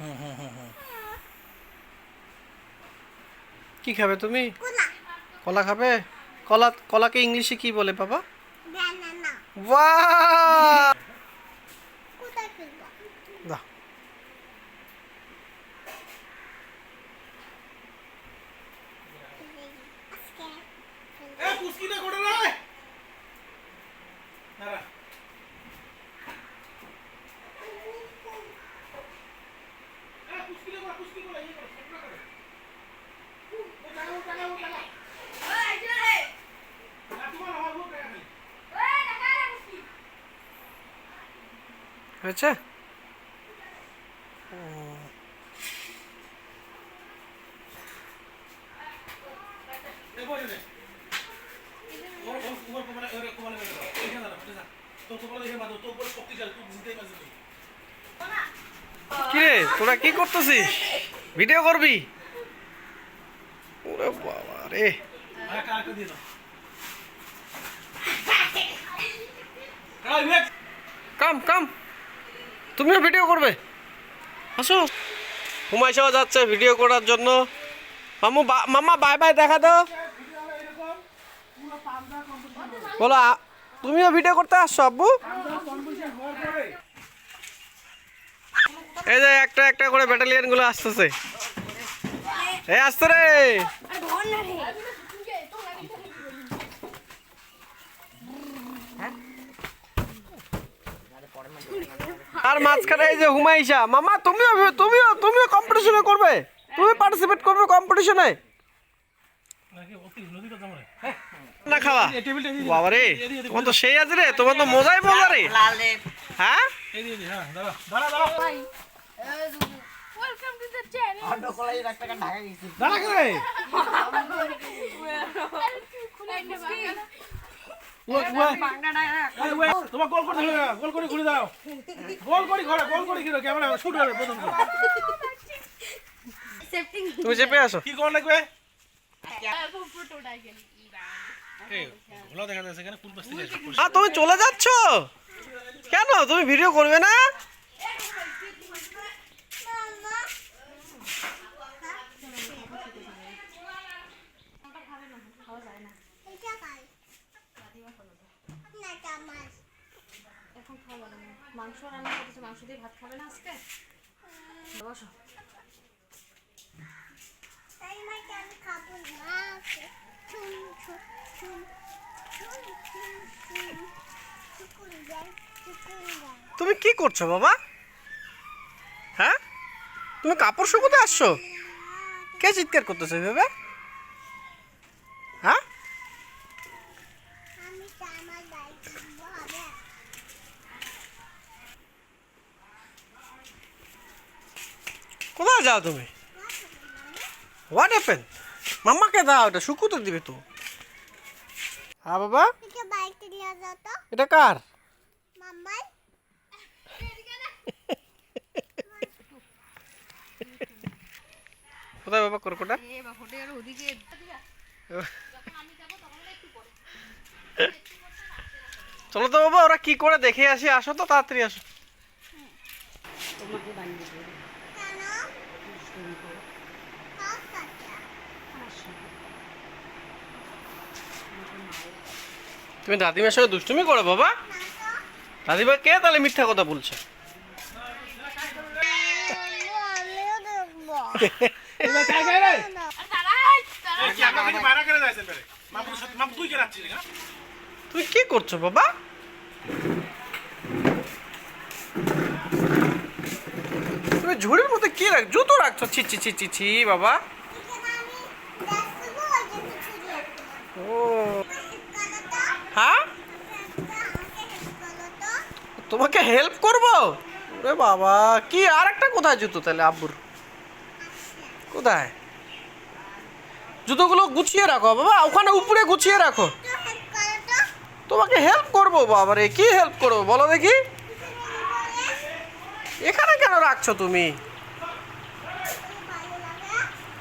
হুম হুম হুম হুম। কি খাবে তুমি? কলা। খাবে? কলা কলাকে ইংলিশে কি বলে বাবা? বাহ করে রে দাঁড়া এ পুস্কিটা করে পুস্কি করে এই করে সবটা করে ও টাকা ও টাকা ও টাকা না তোমার আমার ও টাকা নেই হয়েছে এ বলে নে ওর ওর ওর কোমরে ওর কোমরে মেরে দাও এখানে দাঁড়া উঠে যা তো কোমরে দেখে মারো তো উপরে শক্তিশালী তুই জিতেই পারছিস তুই কি রে তোরা কি করতেছিস? ভিডিও করবি? ওরে বাবা রে। কাম কাম। তুমিও ভিডিও করবে? আসো। হুমায়সাও যাচ্ছে ভিডিও করার জন্য। মামু মামা বাই বাই দেখা দাও। বলো তুমিও ভিডিও করতে আসছো আব্বু? এই যে একটা একটা করে ব্যাটালিয়ানগুলো আসতেছে। এই আসতে রে। আর মাঝখানে এই যে হুমাইশা মামা তুমিও তুমিও তুমিও কম্পিটিশনে করবে। তুমি পার্টিসিপেট করবে কম্পিটিশনে না খাওয়া। বাবা রে তোমার তো সেই আছে রে তোমার তো মজাই মজা রে। হ্যাঁ? এই দিয়ে হ্যাঁ দাঁড়া তোমার গোল হবে না, গোল করে ঘুরে দাও গোল করে ঘরে গোল করে ঘুরে ক্যামেরা শুট হবে প্রথম তুমি চেপে আসো। কি কোন লাগবে আসবে? হ্যাঁ তুমি চলে যাচ্ছ? কেন? তুমি ভিডিও করবে না মামা এটা খাই না চামচ এখন খাওয়া যাবে না মাংস রান্না করতেছে মাংস দিয়ে ভাত খাবে না আজকে? বসো। তুমি কি করছ বাবা? হ্যাঁ? তুমি কাপড় শুকোতে আসছো? কে চিৎকার করতেছে ভেবে হ্যাঁ আমি চামচ দায়িত্ব হবে কোথায় যাও তুমি। হোয়াট হ্যাপেন মাম্মাকে দাও এটা শুকুতে দিবে তো। হ্যাঁ বাবা? এটা কার? মাম্মাই। কোথায় বাবা? করকোটা? চলো তো বাবা ওরা কি করে দেখে আসি? আসো তো তাড়াতাড়ি আসো। কাকা তুমি দাদিমার সঙ্গে দুষ্টুমি করো বাবা। দাদিমা কে তাহলে মিথ্যা কথা বলছে? আমিও দেখব এবার কাই গায় রে দাঁড়াই এই কি আমরা খালি বাইরে করে যাইছেন বেরে মামু সাথে মামু তুই কে রাখছিস না তুমি কি করছ বাবা তুমি ঝুড়ির মধ্যে কি রাখ, জুতো রাখছো? ছি ছি ছি ছি ছি, বাবা। ও। হ্যাঁ? তোমাকে হেল্প করব? ওরে বাবা, কি, আর একটা কোথায় জুতো তাহলে, আব্বুর? কোথায়? জুতোগুলো গুছিয়ে রাখো, বাবা, ওখানে উপরে গুছিয়ে রাখো। তোমাকে হেল্প করব, বাবারে, কি হেল্প করব, বলো দেখি। এখানে কেন রাখছো তুমি?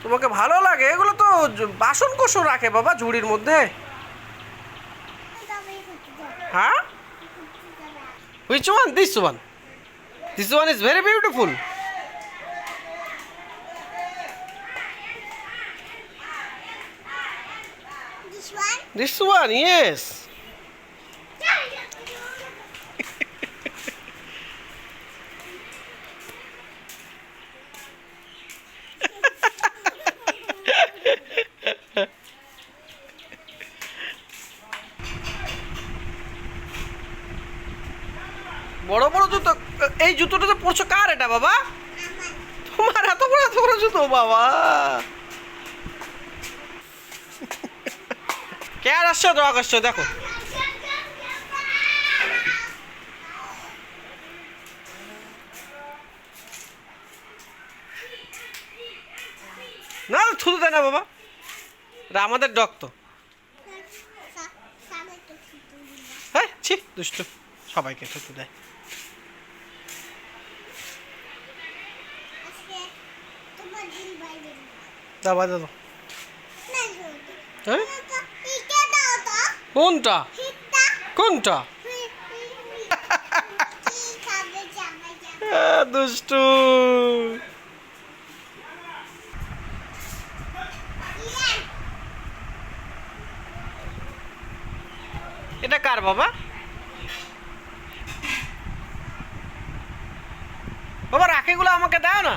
তোমাকে ভালো লাগে? এগুলো তো বাসন কোষণ রাখে বাবা ঝুড়ির মধ্যে। হ্যাঁ? Which one this one this one is very beautiful This one, yes. বড় বড় জুতো এই জুতোটা তো পরছো কার এটা বাবা? তোমার এত বড় এত বড় জুতো বাবা। কে আর আসছে? তো আসছে দেখো। না থুতু দেয় না বাবা। এটা আমাদের ডক তো। হ্যাঁ ছি দুষ্টু। সবাইকে থুতু দেয়। দিন দাও। হ্যাঁ? কোনটা? কোনটা? দুষ্টু। এটা কার বাবা? বাবা রাখিগুলো আমাকে দাও না।